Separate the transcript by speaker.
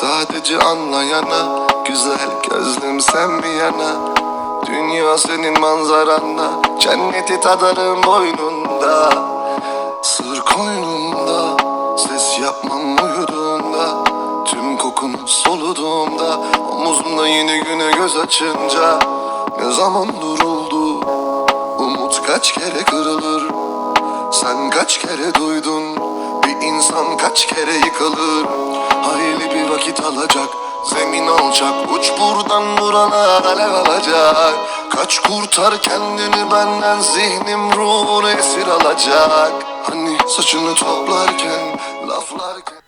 Speaker 1: Sadece anlayana Güzel gözlüm sen bir yana Dünya senin manzaranda Cenneti tadarım boynunda. Sır koynunda Ses yapmam uyuduğunda. Tüm kokunu soluduğumda Omuzumda yeni güne göz açınca. Ne zaman duruldu? Umut kaç kere kırılır? Sen kaç kere duydun Bir insan kaç kere yıkılır? Hayli bir vakit alacak Zemin alacak Uç buradan burana alev alacak. Kaç kurtar kendini benden Zihnim ruhunu esir alacak. Hani saçını toplarken Laflarken